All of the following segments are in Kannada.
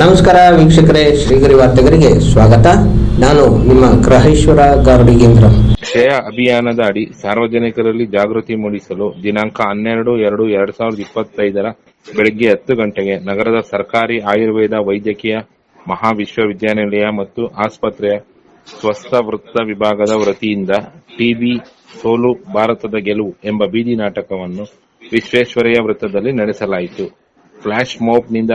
ನಮಸ್ಕಾರ ವೀಕ್ಷಕರೇ, ಶ್ರೀಗರಿ ವಾರ್ತೆಗರಿಗೆ ಸ್ವಾಗತ. ನಾನು ನಿಮ್ಮ ಗ್ರಹೇಶ್ವರ ಗಾರ್ಡಿಗೇಂದ್ರ. ಕ್ಷಯ ಅಭಿಯಾನದ ಅಡಿ ಸಾರ್ವಜನಿಕರಲ್ಲಿ ಜಾಗೃತಿ ಮೂಡಿಸಲು ದಿನಾಂಕ ಹನ್ನೆರಡು ಎರಡು ಎರಡ್ ಸಾವಿರದ ಇಪ್ಪತ್ತೈದರ ಬೆಳಗ್ಗೆ ಹತ್ತು ಗಂಟೆಗೆ ನಗರದ ಸರ್ಕಾರಿ ಆಯುರ್ವೇದ ವೈದ್ಯಕೀಯ ಮಹಾವಿಶ್ವವಿದ್ಯಾನಿಲಯ ಮತ್ತು ಆಸ್ಪತ್ರೆಯ ಸ್ವಸ್ಥ ವೃತ್ತ ವಿಭಾಗದ ವತಿಯಿಂದ ಟಿಬಿ ಸೋಲು ಭಾರತದ ಗೆಲುವು ಎಂಬ ಬೀದಿ ನಾಟಕವನ್ನು ವಿಶ್ವೇಶ್ವರಯ್ಯ ವೃತ್ತದಲ್ಲಿ ನಡೆಸಲಾಯಿತು. ಫ್ಲಾಶ್ನಿಂದ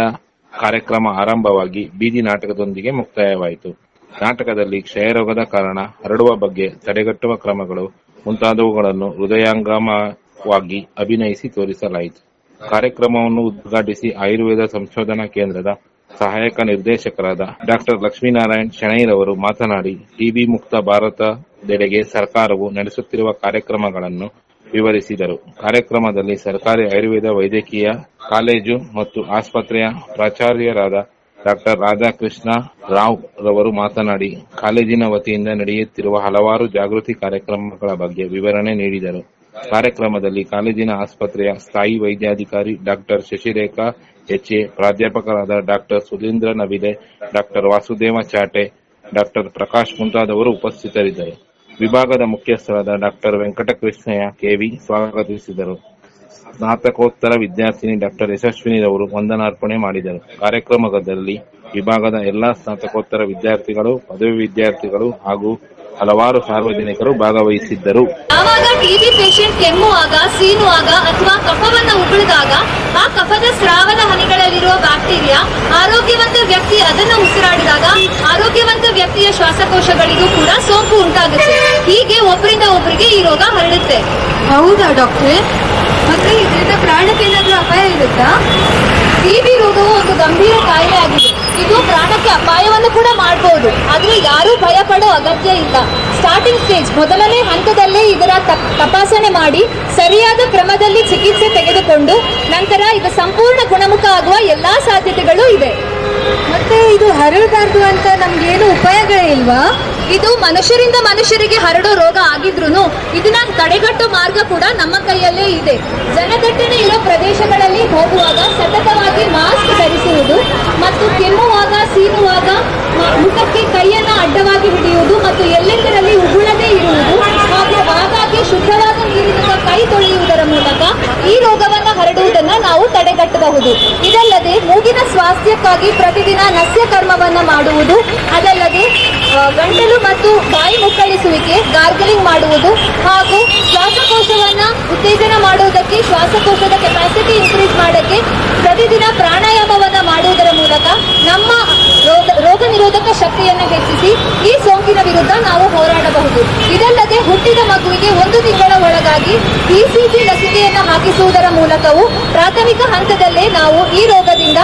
ಕಾರ್ಯಕ್ರಮ ಆರಂಭವಾಗಿ ಬೀದಿ ನಾಟಕದೊಂದಿಗೆ ಮುಕ್ತಾಯವಾಯಿತು. ನಾಟಕದಲ್ಲಿ ಕ್ಷಯರೋಗದ ಕಾರಣ ಹರಡುವ ಬಗ್ಗೆ ತಡೆಗಟ್ಟುವ ಕ್ರಮಗಳು ಮುಂತಾದವುಗಳನ್ನು ಹೃದಯಾಂಗಮವಾಗಿ ಅಭಿನಯಿಸಿ ತೋರಿಸಲಾಯಿತು. ಕಾರ್ಯಕ್ರಮವನ್ನು ಉದ್ಘಾಟಿಸಿ ಆಯುರ್ವೇದ ಸಂಶೋಧನಾ ಕೇಂದ್ರದ ಸಹಾಯಕ ನಿರ್ದೇಶಕರಾದ ಡಾಕ್ಟರ್ ಲಕ್ಷ್ಮೀನಾರಾಯಣ್ ಶೆಣೈರವರು ಮಾತನಾಡಿ, ಟಿಬಿ ಮುಕ್ತ ಭಾರತದೆಡೆಗೆ ಸರ್ಕಾರವು ನಡೆಸುತ್ತಿರುವ ಕಾರ್ಯಕ್ರಮಗಳನ್ನು ವಿವರಿಸಿದರು. ಕಾರ್ಯಕ್ರಮದಲ್ಲಿ ಸರ್ಕಾರಿ ಆಯುರ್ವೇದ ವೈದ್ಯಕೀಯ ಕಾಲೇಜು ಮತ್ತು ಆಸ್ಪತ್ರೆಯ ಪ್ರಾಚಾರ್ಯರಾದ ಡಾಕ್ಟರ್ ರಾಧಾಕೃಷ್ಣ ರಾವ್ ರವರು ಮಾತನಾಡಿ, ಕಾಲೇಜಿನ ವತಿಯಿಂದ ನಡೆಯುತ್ತಿರುವ ಹಲವಾರು ಜಾಗೃತಿ ಕಾರ್ಯಕ್ರಮಗಳ ಬಗ್ಗೆ ವಿವರಣೆ ನೀಡಿದರು. ಕಾರ್ಯಕ್ರಮದಲ್ಲಿ ಕಾಲೇಜಿನ ಆಸ್ಪತ್ರೆಯ ಸ್ಥಾಯಿ ವೈದ್ಯಾಧಿಕಾರಿ ಡಾಕ್ಟರ್ ಶಶಿರೇಖಾ, ಎಚ್ಎ ಪ್ರಾಧ್ಯಾಪಕರಾದ doctor Sudheendra Navile, doctor Vasudeva Chate, doctor Prakash ಮುಂತಾದವರು ಉಪಸ್ಥಿತರಿದ್ದರು. ವಿಭಾಗದ ಮುಖ್ಯಸ್ಥರಾದ ಡಾಕ್ಟರ್ ವೆಂಕಟಕೃಷ್ಣಯ್ಯ, ಕೆವಿ ಸ್ವಾಗತಿಸಿದರು. ಸ್ನಾತಕೋತ್ತರ ವಿದ್ಯಾರ್ಥಿನಿ ಡಾಕ್ಟರ್ ಯಶಸ್ವಿನಿ ಅವರು ವಂದನಾರ್ಪಣೆ ಮಾಡಿದರು. ಕಾರ್ಯಕ್ರಮದಲ್ಲಿ ವಿಭಾಗದ ಎಲ್ಲಾ ಸ್ನಾತಕೋತ್ತರ ವಿದ್ಯಾರ್ಥಿಗಳು, ಪದವಿ ವಿದ್ಯಾರ್ಥಿಗಳು ಹಾಗೂ ಹಲವಾರು ಸಾರ್ವಜನಿಕರು ಭಾಗವಹಿಸಿದ್ದರು. ಯಾವಾಗ ಟಿಬಿ ಪೇಷಂಟ್ ಕೆಮ್ಮುವಾಗ ಸೀನುವಾಗ ಅಥವಾ ಕಫವನ್ನು ಉಗುಳಿದಾಗ ಆ ಕಫದ ಸ್ರಾವದ ಹನಿಗಳಲ್ಲಿರುವ ಬ್ಯಾಕ್ಟೀರಿಯಾ ಆರೋಗ್ಯವಂತ ವ್ಯಕ್ತಿ ಅದನ್ನು ಉಸಿರಾಡಿದಾಗ ಆರೋಗ್ಯವಂತ ವ್ಯಕ್ತಿಯ ಶ್ವಾಸಕೋಶಗಳಿಗೂ ಕೂಡ ಸೋಂಕು ಉಂಟಾಗುತ್ತೆ. ಹೀಗೆ ಒಬ್ಬರಿಂದ ಒಬ್ಬರಿಗೆ ಈ ರೋಗ ಹರಡುತ್ತೆ. ಹೌದಾ ಡಾಕ್ಟರ್? ಮತ್ತೆ ಇದರಿಂದ ಪ್ರಾಣಕ್ಕೆ ಏನಾದರೂ ಅಪಾಯ ಇರುತ್ತಾ? ಟಿಬಿ ರೋಗವು ಒಂದು ಗಂಭೀರ ಕಾಯಿಲೆ ಆಗಿದೆ. ಇದು ಪ್ರಾಣಕ್ಕೆ ಅಪಾಯವನ್ನು ಕೂಡ ಮಾಡಬಹುದು ಆದರೆ ಯಾರೂ ಭಯ ಪಡೋ ಅಗತ್ಯ ಇಲ್ಲ. ಸ್ಟಾರ್ಟಿಂಗ್ ಸ್ಟೇಜ್ ಮೊದಲನೇ ಹಂತದಲ್ಲೇ ಇದರ ತಪಾಸಣೆ ಮಾಡಿ ಸರಿಯಾದ ಕ್ರಮದಲ್ಲಿ ಚಿಕಿತ್ಸೆ ತೆಗೆದುಕೊಂಡು ನಂತರ ಇದು ಸಂಪೂರ್ಣ ಗುಣಮುಖ ಆಗುವ ಎಲ್ಲಾ ಸಾಧ್ಯತೆಗಳು ಇದೆ ಮತ್ತೆ ಇದು ಹರಡಬಾರ್ದು ಅಂತ ನಮ್ಗೇನು ಉಪಾಯಗಳೇ ಇಲ್ವಾ? ಇದು ಮನುಷ್ಯರಿಂದ ಮನುಷ್ಯರಿಗೆ ಹರಡೋ ರೋಗ ಆಗಿದ್ರೂ ಇದನ್ನ ತಡೆಗಟ್ಟೋ ಮಾರ್ಗ ಕೂಡ ನಮ್ಮ ಕೈಯಲ್ಲೇ ಇದೆ. ಜನದಟ್ಟಣೆ ಇರೋ ಪ್ರದೇಶಗಳಲ್ಲಿ ಹೋಗುವಾಗ ಸತತವಾಗಿ ಮಾಸ್ಕ್ ಧರಿಸುವುದು ಮತ್ತು ಕೆಮ್ಮುವಾಗ, ಸೀನುವಾಗ ಮುಖಕ್ಕೆ ಕೈಯನ್ನ ಅಡ್ಡವಾಗಿ ಹಿಡಿಯುವುದು ಮತ್ತು ಎಲ್ಲೆಂದರಲ್ಲಿ ಉಗುಳದೇ ಇರುವುದು ಹಾಗೂ ಆಗಾಗ್ಗೆ ಶುದ್ಧವಾದ ನೀರಿನಿಂದ ಕೈ ತೊಳೆಯುವುದರ ಮೂಲಕ ಈ ರೋಗವನ್ನ ಹರಡುವುದನ್ನ ನಾವು ತಡೆಗಟ್ಟಬಹುದು ಇದಲ್ಲದೆ ಮೂಗಿನ ಸ್ವಾಸ್ಥ್ಯಕ್ಕಾಗಿ ಪ್ರತಿದಿನ ನಸ್ಯ ಕರ್ಮವನ್ನ ಮಾಡುವುದು, ಅದಲ್ಲದೆ ಗಂಟಲು ಮತ್ತು ಬಾಯಿ ಮುಕ್ಕಳಿಸುವಿಕೆ, ಗಾರ್ಗಲಿಂಗ್ ಮಾಡುವುದು ಹಾಗೂ ಶ್ವಾಸಕೋಶವನ್ನ ಉತ್ತೇಜನ ಮಾಡುವುದಕ್ಕೆ, ಶ್ವಾಸಕೋಶದ ಕೆಪಾಸಿಟಿ ಇನ್ಕ್ರೀಸ್ ಮಾಡೋಕ್ಕೆ ಪ್ರತಿದಿನ ಪ್ರಾಣಾಯಾಮವನ್ನ ಮಾಡುವುದರ ಮೂಲಕ ನಮ್ಮ ರೋಗ ನಿರೋಧಕ ಶಕ್ತಿಯನ್ನು ಹೆಚ್ಚಿಸಿ ಈ ಸೋಂಕಿನ ವಿರುದ್ಧ ನಾವು ಹೋರಾಡಬಹುದು. ಇದಲ್ಲದೆ ಹುಟ್ಟಿದ ಮಗುವಿಗೆ ಒಂದು ತಿಂಗಳ ಒಳಗಾಗಿ ಇಸಿಜಿ ಲಸಿಕೆಯನ್ನು ಹಾಕಿಸುವುದರ ಮೂಲಕವೂ ಪ್ರಾಥಮಿಕ ಹಂತದಲ್ಲೇ ನಾವು ಈ ರೋಗದಿಂದ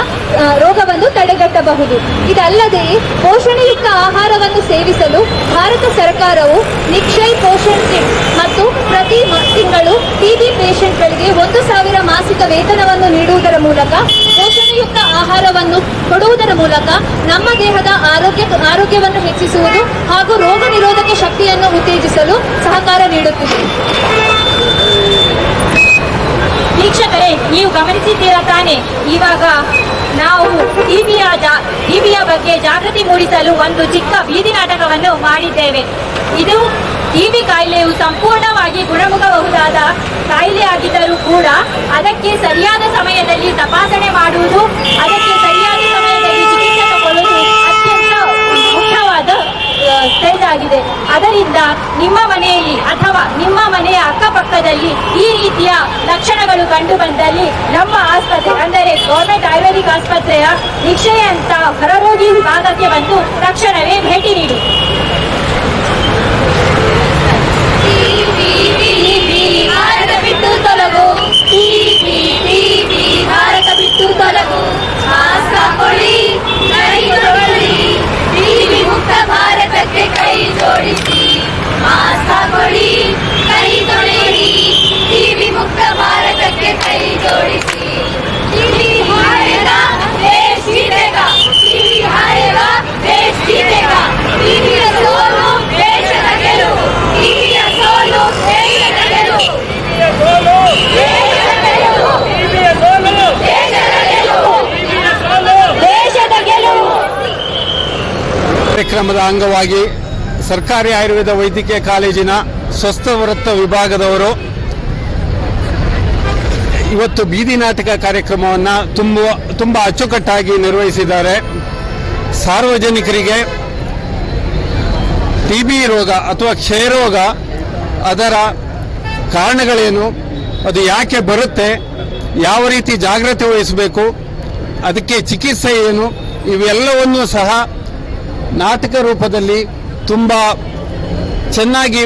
ರೋಗವನ್ನು ತಡೆಗಟ್ಟಬಹುದು. ಇದಲ್ಲದೆ ಪೋಷಣೆಯುಕ್ತ ಆಹಾರವನ್ನು ಸೇವಿಸಲು ಭಾರತ ಸರ್ಕಾರವು ನಿಕ್ಷಯ್ ಪೋಷಣ್ ಕಿಟ್ ಮತ್ತು ಪ್ರತಿ ತಿಂಗಳು ಟಿಬಿ ಪೇಷಂಟ್ಗಳಿಗೆ ಒಂದು ಸಾವಿರ ಮಾಸಿಕ ವೇತನವನ್ನು ನೀಡುವುದರ ಮೂಲಕ ಪೋಷಣೆಯುಕ್ತ ಆಹಾರವನ್ನು ಕೊಡುವುದರ ಮೂಲಕ ನಮ್ಮ ದೇಹದ ಆರೋಗ್ಯ, ಆರೋಗ್ಯವನ್ನು ಹೆಚ್ಚಿಸುವುದು ಹಾಗೂ ರೋಗ ನಿರೋಧಕ ಶಕ್ತಿಯನ್ನು ಉತ್ತೇಜಿಸಲು ಸಹಕಾರ ನೀಡುತ್ತಿದೆ. ವೀಕ್ಷಕರೇ, ನೀವು ಗಮನಿಸಿದ್ದೀರಾ ತಾನೆ? ಇವಾಗ ನಾವು ಟಿವಿಯ ಟಿವಿಯ ಬಗ್ಗೆ ಜಾಗೃತಿ ಮೂಡಿಸಲು ಒಂದು ಚಿಕ್ಕ ಬೀದಿ ನಾಟಕವನ್ನು ಮಾಡಿದ್ದೇವೆ. ಇದು ಟಿವಿ ಕಾಯಿಲೆಯು ಸಂಪೂರ್ಣವಾಗಿ ಗುಣಮುಖಬಹುದಾದ ಕಾಯಿಲೆ ಆಗಿದ್ದರೂ ಕೂಡ ಅದಕ್ಕೆ ಸರಿಯಾದ ಸಮಯದಲ್ಲಿ ತಪಾಸಣೆ ಮಾಡುವುದು ಅದಕ್ಕೆ ಸರಿಯಾದ ಸಮಯದಲ್ಲಿ ಚಿಕಿತ್ಸೆ ತಗೊಳ್ಳುವುದು ಅತ್ಯಂತ ಮುಖ್ಯವಾದ ಆಗಿದೆ ಅದರಿಂದ ನಿಮ್ಮ ಮನೆಯಲ್ಲಿ ಅಥವಾ ನಿಮ್ಮ ಮನೆಯ ಅಕ್ಕಪಕ್ಕದಲ್ಲಿ ಈ ರೀತಿಯ ಲಕ್ಷಣಗಳು ಕಂಡು ಬಂದಲ್ಲಿ ನಮ್ಮ ಆಸ್ಪತ್ರೆ ಅಂದರೆ ಗೌರ್ಮೆಂಟ್ ಆಯುರ್ವೇದಿಕ್ ಆಸ್ಪತ್ರೆಯ ನಿಕ್ಷಯ ಅಂತ ಹೊರರೋಗಿ ವಿಭಾಗಕ್ಕೆ ಬಂದು ತಕ್ಷಣವೇ ಭೇಟಿ ನೀಡಿ ಕಾರ್ಯಕ್ರಮದ ಅಂಗವಾಗಿ ಸರ್ಕಾರಿ ಆಯುರ್ವೇದ ವೈದ್ಯಕೀಯ ಕಾಲೇಜಿನ ಸ್ವಸ್ಥ ವೃತ್ತ ವಿಭಾಗದವರು ಇವತ್ತು ಬೀದಿ ನಾಟಕ ಕಾರ್ಯಕ್ರಮವನ್ನು ತುಂಬ ತುಂಬ ಅಚ್ಚುಕಟ್ಟಾಗಿ ನಿರ್ವಹಿಸಿದ್ದಾರೆ. ಸಾರ್ವಜನಿಕರಿಗೆ ಟಿ ಬಿ ರೋಗ ಅಥವಾ ಕ್ಷಯರೋಗ ಅದರ ಕಾರಣಗಳೇನು, ಅದು ಯಾಕೆ ಬರುತ್ತೆ, ಯಾವ ರೀತಿ ಜಾಗ್ರತೆ ವಹಿಸಬೇಕು, ಅದಕ್ಕೆ ಚಿಕಿತ್ಸೆ ಏನು, ಇವೆಲ್ಲವನ್ನೂ ಸಹ ನಾಟಕ ರೂಪದಲ್ಲಿ ತುಂಬ ಚೆನ್ನಾಗಿ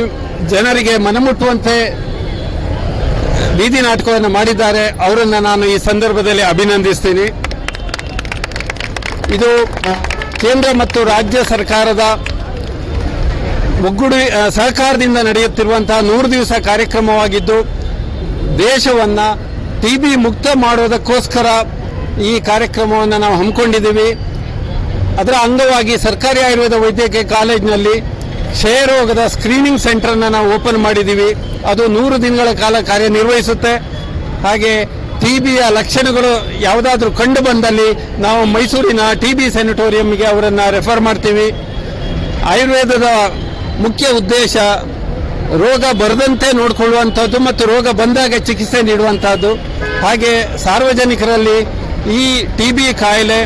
ಜನರಿಗೆ ಮನಮುಟ್ಟುವಂತೆ ಬೀದಿ ನಾಟಕವನ್ನು ಮಾಡಿದ್ದಾರೆ. ಅವರನ್ನು ನಾನು ಈ ಸಂದರ್ಭದಲ್ಲಿ ಅಭಿನಂದಿಸ್ತೀನಿ. ಇದು ಕೇಂದ್ರ ಮತ್ತು ರಾಜ್ಯ ಸರ್ಕಾರದ ಒಗ್ಗೂಡಿ ಸರ್ಕಾರದಿಂದ ನಡೆಯುತ್ತಿರುವಂತಹ ನೂರು ದಿವಸ ಕಾರ್ಯಕ್ರಮವಾಗಿದ್ದು, ದೇಶವನ್ನು ಟಿ ಬಿ ಮುಕ್ತ ಮಾಡುವುದಕ್ಕೋಸ್ಕರ ಈ ಕಾರ್ಯಕ್ರಮವನ್ನು ನಾವು ಹಮ್ಮಿಕೊಂಡಿದ್ದೀವಿ. ಅದರ ಅಂಗವಾಗಿ ಸರ್ಕಾರಿ ಆಯುರ್ವೇದ ವೈದ್ಯಕೀಯ ಕಾಲೇಜಿನಲ್ಲಿ ಕ್ಷಯರೋಗದ ಸ್ಕ್ರೀನಿಂಗ್ ಸೆಂಟರ್ನ ನಾವು ಓಪನ್ ಮಾಡಿದ್ದೀವಿ ಅದು ನೂರು ದಿನಗಳ ಕಾಲ ಕಾರ್ಯನಿರ್ವಹಿಸುತ್ತೆ. ಹಾಗೆ ಟಿ ಬಿಯ ಲಕ್ಷಣಗಳು ಯಾವುದಾದ್ರೂ ಕಂಡು ಬಂದಲ್ಲಿ ನಾವು ಮೈಸೂರಿನ ಟಿ ಬಿ ಸ್ಯಾನಿಟೋರಿಯಂಗೆ ಅವರನ್ನು ರೆಫರ್ ಮಾಡ್ತೀವಿ. ಆಯುರ್ವೇದದ ಮುಖ್ಯ ಉದ್ದೇಶ ರೋಗ ಬರದಂತೆ ನೋಡಿಕೊಳ್ಳುವಂಥದ್ದು ಮತ್ತು ರೋಗ ಬಂದಾಗ ಚಿಕಿತ್ಸೆ ನೀಡುವಂಥದ್ದು. ಹಾಗೆ ಸಾರ್ವಜನಿಕರಲ್ಲಿ ಈ ಟಿ ಬಿ ಕಾಯಿಲೆ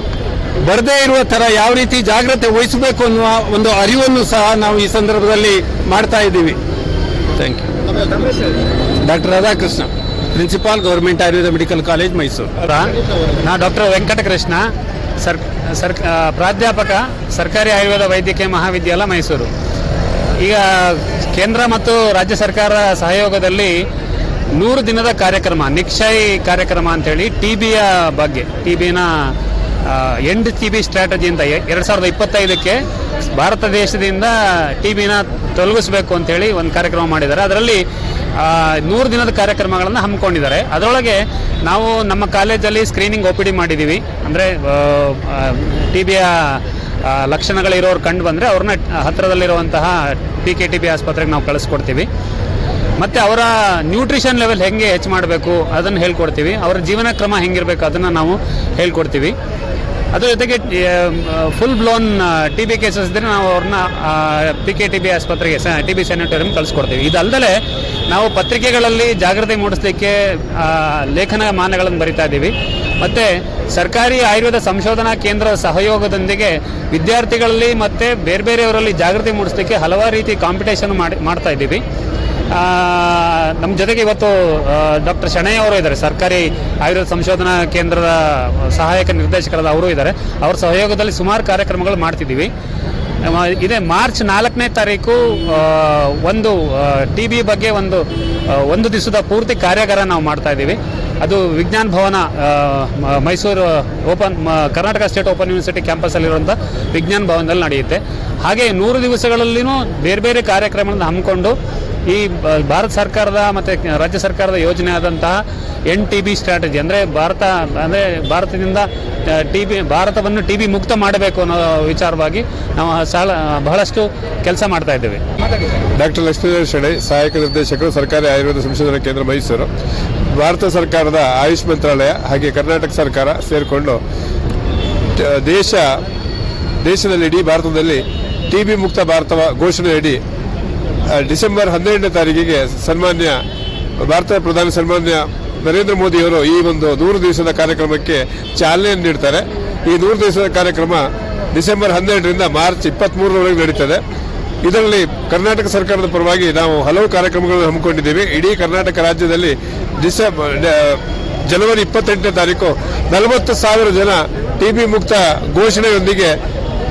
ಬರದೇ ಇರುವ ತರ ಯಾವ ರೀತಿ ಜಾಗ್ರತೆ ವಹಿಸಬೇಕು ಅನ್ನುವ ಒಂದು ಅರಿವನ್ನು ಸಹ ನಾವು ಈ ಸಂದರ್ಭದಲ್ಲಿ ಮಾಡ್ತಾ ಇದ್ದೀವಿ. Thank you doctor Radhakrishna principal government Ayurveda medical college Mysuru. ನಾ ಡಾಕ್ಟರ್ ವೆಂಕಟಕೃಷ್ಣ ಸರ್ ಸರ್ ಪ್ರಾಧ್ಯಾಪಕ ಸರ್ಕಾರಿ ಆಯುರ್ವೇದ ವೈದ್ಯಕೀಯ ಮಹಾವಿದ್ಯಾಲಯ ಮೈಸೂರು. ಈಗ ಕೇಂದ್ರ ಮತ್ತು ರಾಜ್ಯ ಸರ್ಕಾರ ಸಹಯೋಗದಲ್ಲಿ ನೂರು ದಿನದ ಕಾರ್ಯಕ್ರಮ ನಿಕ್ಷಯ್ ಕಾರ್ಯಕ್ರಮ ಅಂತೇಳಿ ಟಿ ಬಿಯ ಬಗ್ಗೆ ಟಿ ಬಿನ ಎಂಡ್ ಟಿ ಬಿ ಸ್ಟ್ರಾಟಜಿ ಅಂತ ಎರಡು ಸಾವಿರದ ಇಪ್ಪತ್ತೈದಕ್ಕೆ ಭಾರತ ದೇಶದಿಂದ ಟಿ ಬಿನ ತೊಲಗಿಸ್ಬೇಕು ಅಂತೇಳಿ ಒಂದು ಕಾರ್ಯಕ್ರಮ ಮಾಡಿದ್ದಾರೆ. ಅದರಲ್ಲಿ ನೂರು ದಿನದ ಕಾರ್ಯಕ್ರಮಗಳನ್ನು ಹಮ್ಮಿಕೊಂಡಿದ್ದಾರೆ. ಅದರೊಳಗೆ ನಾವು ನಮ್ಮ ಕಾಲೇಜಲ್ಲಿ ಸ್ಕ್ರೀನಿಂಗ್ ಒ ಪಿ ಡಿ ಮಾಡಿದ್ದೀವಿ ಅಂದರೆ ಟಿ ಬಿಯ ಲಕ್ಷಣಗಳಿರೋರು ಕಂಡು ಬಂದರೆ ಅವ್ರನ್ನ ಹತ್ತಿರದಲ್ಲಿರುವಂತಹ ಪಿ ಕೆ ಟಿ ಬಿ ಆಸ್ಪತ್ರೆಗೆ ನಾವು ಕಳಿಸ್ಕೊಡ್ತೀವಿ. ಮತ್ತು ಅವರ ನ್ಯೂಟ್ರಿಷನ್ ಲೆವೆಲ್ ಹೆಂಗೆ ಹೆಚ್ಚು ಮಾಡಬೇಕು ಅದನ್ನು ಹೇಳ್ಕೊಡ್ತೀವಿ. ಅವರ ಜೀವನ ಕ್ರಮ ಹೆಂಗಿರಬೇಕು ಅದನ್ನು ನಾವು ಹೇಳ್ಕೊಡ್ತೀವಿ. ಅದ್ರ ಜೊತೆಗೆ full blown T B cases ಇದ್ದರೆ ನಾವು ಅವ್ರನ್ನ ಪಿ ಕೆ ಟಿ ಬಿ ಆಸ್ಪತ್ರೆಗೆ ಟಿ ಬಿ ಸ್ಯಾನಿಟೋರಿಯಂ ಕಳಿಸ್ಕೊಡ್ತೀವಿ. ಇದಲ್ಲದೆ ನಾವು ಪತ್ರಿಕೆಗಳಲ್ಲಿ ಜಾಗೃತಿ ಮೂಡಿಸಲಿಕ್ಕೆ ಲೇಖನ ಮಾನಗಳನ್ನು ಬರಿತಾ ಇದ್ದೀವಿ. ಮತ್ತು ಸರ್ಕಾರಿ ಆಯುರ್ವೇದ ಸಂಶೋಧನಾ ಕೇಂದ್ರದ ಸಹಯೋಗದೊಂದಿಗೆ ವಿದ್ಯಾರ್ಥಿಗಳಲ್ಲಿ ಮತ್ತು ಬೇರೆ ಬೇರೆಯವರಲ್ಲಿ ಜಾಗೃತಿ ಮೂಡಿಸಲಿಕ್ಕೆ ಹಲವಾರು ರೀತಿ ಕಾಂಪಿಟೇಷನ್ ಮಾಡಿ, ಮಾಡ್ತಾ ಇದ್ದೀವಿ. ನಮ್ಮ ಜೊತೆಗೆ ಇವತ್ತು ಡಾಕ್ಟರ್ ಶಣಯ್ಯ ಅವರು ಇದ್ದಾರೆ. ಸರ್ಕಾರಿ ಆಯುರ್ವೇದ ಸಂಶೋಧನಾ ಕೇಂದ್ರದ ಸಹಾಯಕ ನಿರ್ದೇಶಕರಾದ ಅವರು ಇದ್ದಾರೆ. ಅವರ ಸಹಯೋಗದಲ್ಲಿ ಸುಮಾರು ಕಾರ್ಯಕ್ರಮಗಳು ಮಾಡ್ತಿದ್ದೀವಿ. ಇದೇ ಮಾರ್ಚ್ ನಾಲ್ಕನೇ ತಾರೀಕು ಒಂದು ಟಿ ಬಿ ಬಗ್ಗೆ ಒಂದು ಒಂದು ದಿವಸದ ಪೂರ್ತಿ ಕಾರ್ಯಾಗಾರ ನಾವು ಮಾಡ್ತಾ ಇದ್ದೀವಿ. ಅದು Vijnana Bhavana Mysuru open Karnataka state open university ಕ್ಯಾಂಪಸ್ಸಲ್ಲಿರುವಂಥ ವಿಜ್ಞಾನ ಭವನದಲ್ಲಿ ನಡೆಯುತ್ತೆ. ಹಾಗೆ ನೂರು ದಿವಸಗಳಲ್ಲಿನೂ ಬೇರೆ ಬೇರೆ ಕಾರ್ಯಕ್ರಮಗಳನ್ನು ಹಮ್ಮಿಕೊಂಡು ಈ ಭಾರತ ಸರ್ಕಾರದ ಮತ್ತು ರಾಜ್ಯ ಸರ್ಕಾರದ ಯೋಜನೆ ಆದಂತಹ ಎನ್ ಟಿ ಬಿ ಸ್ಟ್ರಾಟಜಿ ಅಂದರೆ ಭಾರತ, ಅಂದರೆ ಭಾರತದಿಂದ ಟಿ ಬಿ, ಭಾರತವನ್ನು ಟಿ ಬಿ ಮುಕ್ತ ಮಾಡಬೇಕು ಅನ್ನೋ ವಿಚಾರವಾಗಿ ನಾವು ಸಾಲ, ಬಹಳಷ್ಟು ಕೆಲಸ ಮಾಡ್ತಾ ಇದ್ದೇವೆ. ಡಾಕ್ಟರ್ ಲಕ್ಷ್ಮೀ ಶೆಡೆ ಸಹಾಯಕ ನಿರ್ದೇಶಕರು, ಸರ್ಕಾರಿ ಆಯುರ್ವೇದ ಸಂಶೋಧನಾ ಕೇಂದ್ರ ಮೈಸೂರು. ಭಾರತ ಸರ್ಕಾರದ ಆಯುಷ್ ಮಂತ್ರಾಲಯ ಹಾಗೆ ಕರ್ನಾಟಕ ಸರ್ಕಾರ ಸೇರಿಕೊಂಡು ದೇಶ ದೇಶದಲ್ಲಿ ಇಡೀ ಭಾರತದಲ್ಲಿ ಟಿ ಬಿ ಮುಕ್ತ ಭಾರತ ಘೋಷಣೆಯಡಿ ಡಿಸೆಂಬರ್ ಹನ್ನೆರಡನೇ ತಾರೀಕಿಗೆ ಸನ್ಮಾನ್ಯ ಭಾರತ ಪ್ರಧಾನಿ ಸನ್ಮಾನ್ಯ ನರೇಂದ್ರ ಮೋದಿಯವರು ಈ ಒಂದು ನೂರು ದಿವಸದ ಕಾರ್ಯಕ್ರಮಕ್ಕೆ ಚಾಲನೆಯನ್ನು ನೀಡ್ತಾರೆ. ಈ ನೂರು ದಿವಸದ ಕಾರ್ಯಕ್ರಮ ಡಿಸೆಂಬರ್ ಹನ್ನೆರಡರಿಂದ ಮಾರ್ಚ್ ಇಪ್ಪತ್ತ್ಮೂರರವರೆಗೆ ನಡೀತದೆ. ಇದರಲ್ಲಿ ಕರ್ನಾಟಕ ಸರ್ಕಾರದ ಪರವಾಗಿ ನಾವು ಹಲವು ಕಾರ್ಯಕ್ರಮಗಳನ್ನು ಹಮ್ಮಿಕೊಂಡಿದ್ದೀವಿ. ಇಡೀ ಕರ್ನಾಟಕ ರಾಜ್ಯದಲ್ಲಿ ಡಿಸೆಂಬರ್ ಜನವರಿ ಇಪ್ಪತ್ತೆಂಟನೇ ತಾರೀಕು ನಲವತ್ತು ಸಾವಿರ ಜನ ಟಿ ಬಿ ಮುಕ್ತ ಘೋಷಣೆಯೊಂದಿಗೆ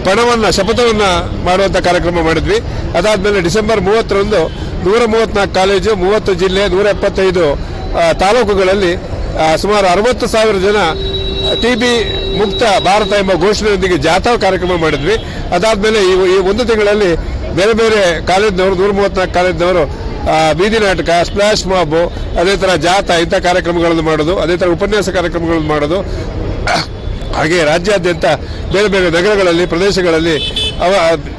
ಪಣವನ್ನ, ಶಪಥವನ್ನು ಮಾಡುವಂಥ ಕಾರ್ಯಕ್ರಮ ಮಾಡಿದ್ವಿ. ಅದಾದಮೇಲೆ ಡಿಸೆಂಬರ್ ಮೂವತ್ತರಂದು ನೂರ ಮೂವತ್ನಾಲ್ಕು ಕಾಲೇಜು, ಮೂವತ್ತು ಜಿಲ್ಲೆ, ನೂರ ಎಪ್ಪತ್ತೈದು ತಾಲೂಕುಗಳಲ್ಲಿ ಸುಮಾರು ಅರವತ್ತು ಸಾವಿರ ಜನ ಟಿ ಬಿ ಮುಕ್ತ ಭಾರತ ಎಂಬ ಘೋಷಣೆಯೊಂದಿಗೆ ಜಾಥಾ ಕಾರ್ಯಕ್ರಮ ಮಾಡಿದ್ವಿ. ಅದಾದಮೇಲೆ ಈ ಒಂದು ತಿಂಗಳಲ್ಲಿ ಬೇರೆ ಬೇರೆ ಕಾಲೇಜಿನವರು, ನೂರ ಮೂವತ್ನಾಲ್ಕು ಕಾಲೇಜಿನವರು ಬೀದಿ ನಾಟಕ, ಸ್ಪ್ಲಾಶ್ ಮಾಬು, ಅದೇ ಥರ ಜಾಥಾ ಇಂಥ ಕಾರ್ಯಕ್ರಮಗಳನ್ನು ಮಾಡೋದು, ಅದೇ ಥರ ಉಪನ್ಯಾಸ ಕಾರ್ಯಕ್ರಮಗಳನ್ನು ಮಾಡೋದು. ಹಾಗೆ ರಾಜ್ಯಾದ್ಯಂತ ಬೇರೆ ಬೇರೆ ನಗರಗಳಲ್ಲಿ, ಪ್ರದೇಶಗಳಲ್ಲಿ ಅವ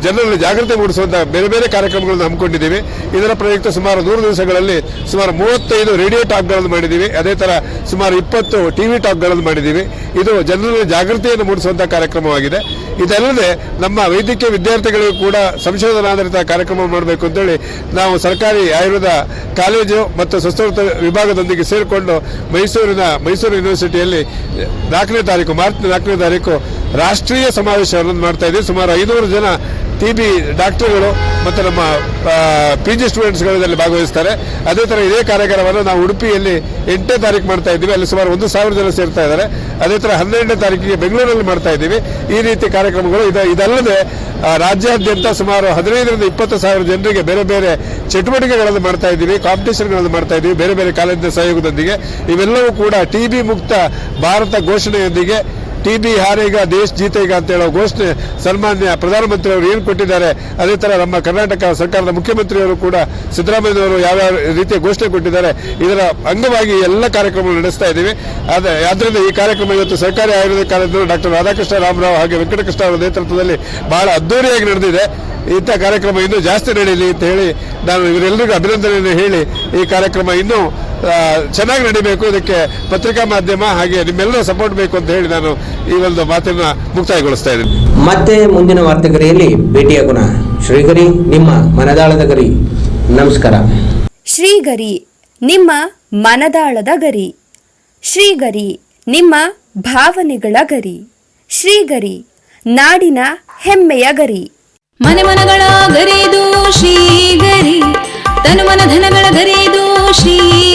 ಜನರಲ್ಲಿ ಜಾಗೃತಿ ಮೂಡಿಸುವಂತಹ ಬೇರೆ ಬೇರೆ ಕಾರ್ಯಕ್ರಮಗಳನ್ನು ಹಮ್ಮಿಕೊಂಡಿದ್ದೀವಿ. ಇದರ ಪ್ರಯುಕ್ತ ಸುಮಾರು ನೂರು ದಿವಸಗಳಲ್ಲಿ ಸುಮಾರು ಮೂವತ್ತೈದು ರೇಡಿಯೋ ಟಾಕ್ಗಳನ್ನು ಮಾಡಿದ್ದೀವಿ. ಅದೇ ಥರ ಸುಮಾರು ಇಪ್ಪತ್ತು ಟಿವಿ ಟಾಕ್ಗಳನ್ನು ಮಾಡಿದ್ದೀವಿ. ಇದು ಜನರಲ್ಲಿ ಜಾಗೃತಿಯನ್ನು ಮೂಡಿಸುವಂತಹ ಕಾರ್ಯಕ್ರಮವಾಗಿದೆ. ಇದಲ್ಲದೆ ನಮ್ಮ ವೈದ್ಯಕೀಯ ವಿದ್ಯಾರ್ಥಿಗಳಿಗೂ ಕೂಡ ಸಂಶೋಧನಾಧಾರಿತ ಕಾರ್ಯಕ್ರಮ ಮಾಡಬೇಕು ಅಂತೇಳಿ ನಾವು ಸರ್ಕಾರಿ ಆಯುರ್ವೇದ ಕಾಲೇಜು ಮತ್ತು ಸಂಸ್ಕೃತ ವಿಭಾಗದೊಂದಿಗೆ ಸೇರಿಕೊಂಡು ಮೈಸೂರಿನ ಮೈಸೂರು ಯೂನಿವರ್ಸಿಟಿಯಲ್ಲಿ ನಾಲ್ಕನೇ ತಾರೀಕು, ಮಾರ್ಚ್ ನಾಲ್ಕನೇ ತಾರೀಕು ರಾಷ್ಟ್ರೀಯ ಸಮಾವೇಶವನ್ನು ಮಾಡ್ತಾ ಇದ್ದೀವಿ. ಸುಮಾರು ಐನೂರು ಜನ ಟಿ ಬಿ ಡಾಕ್ಟರ್ಗಳು ಮತ್ತು ನಮ್ಮ ಪಿ ಜಿ ಸ್ಟೂಡೆಂಟ್ಸ್ಗಳು ಇದರಲ್ಲಿ ಭಾಗವಹಿಸ್ತಾರೆ. ಅದೇ ಥರ ಇದೇ ಕಾರ್ಯಕ್ರಮವನ್ನು ನಾವು ಉಡುಪಿಯಲ್ಲಿ ಎಂಟನೇ ತಾರೀಕು ಮಾಡ್ತಾ ಇದ್ದೀವಿ. ಅಲ್ಲಿ ಸುಮಾರು ಒಂದು ಸಾವಿರ ಜನ ಸೇರ್ತಾ ಇದ್ದಾರೆ. ಅದೇ ಥರ ಹನ್ನೆರಡನೇ ತಾರೀಕಿಗೆ ಬೆಂಗಳೂರಲ್ಲಿ ಮಾಡ್ತಾ ಇದ್ದೀವಿ. ಈ ರೀತಿ ಕಾರ್ಯಕ್ರಮಗಳು ಇದು, ಇದಲ್ಲದೆ ರಾಜ್ಯಾದ್ಯಂತ ಸುಮಾರು ಹದಿನೈದರಿಂದ ಇಪ್ಪತ್ತು ಸಾವಿರ ಜನರಿಗೆ ಬೇರೆ ಬೇರೆ ಚಟುವಟಿಕೆಗಳನ್ನು ಮಾಡ್ತಾ ಇದ್ದೀವಿ ಕಾಂಪಿಟೇಷನ್ಗಳನ್ನು ಮಾಡ್ತಾ ಇದ್ದೀವಿ, ಬೇರೆ ಬೇರೆ ಕಾಲೇಜಿನ ಸಹಯೋಗದೊಂದಿಗೆ. ಇವೆಲ್ಲವೂ ಕೂಡ ಟಿ ಬಿ ಮುಕ್ತ ಭಾರತ ಘೋಷಣೆಯೊಂದಿಗೆ ಟಿ ಬಿ ಹಾರೀಗ ದೇಶ್ ಜೀತೇಗ ಅಂತ ಹೇಳೋ ಘೋಷಣೆ ಸನ್ಮಾನ್ಯ ಪ್ರಧಾನಮಂತ್ರಿ ಅವರು ಏನು ಕೊಟ್ಟಿದ್ದಾರೆ, ಅದೇ ತರ ನಮ್ಮ ಕರ್ನಾಟಕ ಸರ್ಕಾರದ ಮುಖ್ಯಮಂತ್ರಿಯವರು ಕೂಡ ಸಿದ್ದರಾಮಯ್ಯನವರು ಯಾವ್ಯಾವ ರೀತಿಯ ಘೋಷಣೆ ಕೊಟ್ಟಿದ್ದಾರೆ, ಇದರ ಅಂಗವಾಗಿ ಎಲ್ಲ ಕಾರ್ಯಕ್ರಮಗಳು ನಡೆಸ್ತಾ ಇದ್ದೀವಿ. ಆದ್ದರಿಂದ ಈ ಕಾರ್ಯಕ್ರಮ ಇವತ್ತು ಸರ್ಕಾರಿ ಆಯುರ್ವೇದ ಕಾಲೇಜು ಡಾಕ್ಟರ್ ರಾಧಾಕೃಷ್ಣ ರಾಮರಾವ್ ಹಾಗೆ ವೆಂಕಟಕೃಷ್ಣ ಅವರ ನೇತೃತ್ವದಲ್ಲಿ ಬಹಳ ಅದ್ದೂರಿಯಾಗಿ ನಡೆದಿದೆ. ಇಂಥ ಕಾರ್ಯಕ್ರಮ ಇನ್ನೂ ಜಾಸ್ತಿ ನಡೆಯಲಿ ಅಂತ ಹೇಳಿ ನಾನು ಇವರೆಲ್ಲರಿಗೂ ಅಭಿನಂದನೆಯನ್ನು ಹೇಳಿ ಈ ಕಾರ್ಯಕ್ರಮ ಇನ್ನೂ ಚೆನ್ನಾಗಿ ನಡಿಬೇಕು. ಇದಕ್ಕೆ ಪತ್ರಿಕಾ ಮಾಧ್ಯಮ ಹಾಗೆ ನಿಮ್ಮೆಲ್ಲರ ಸಪೋರ್ಟ್ ಬೇಕು ಅಂತ ಹೇಳಿ ನಾನು ಈ ಒಂದು ಮಾತನ್ನ ಮುಕ್ತಾಯಗೊಳಿಸ್ತಾ ಇದ್ದೀನಿ. ಮತ್ತೆ ಮುಂದಿನ ವಾರ್ತೆಗರಿಯಲ್ಲಿ ಭೇಟಿಯಾಗೋಣ ಶ್ರೀಗರಿ ನಿಮ್ಮ ಮನದಾಳದ ಗರಿ. ನಮಸ್ಕಾರ. ಶ್ರೀಗರಿ ನಿಮ್ಮ ಮನದಾಳದ ಗರಿ. ಶ್ರೀಗರಿ ನಿಮ್ಮ ಭಾವನೆಗಳ ಗರಿ. ಶ್ರೀಗರಿ ನಾಡಿನ ಹೆಮ್ಮೆಯ ಗರಿ. ಮನೆ ಮನಗಳ ಗರಿದು ಶ್ರೀಗರಿ ತನು ಮನ ಧನಗಳ ಗರಿದು ಶ್ರೀಗರಿ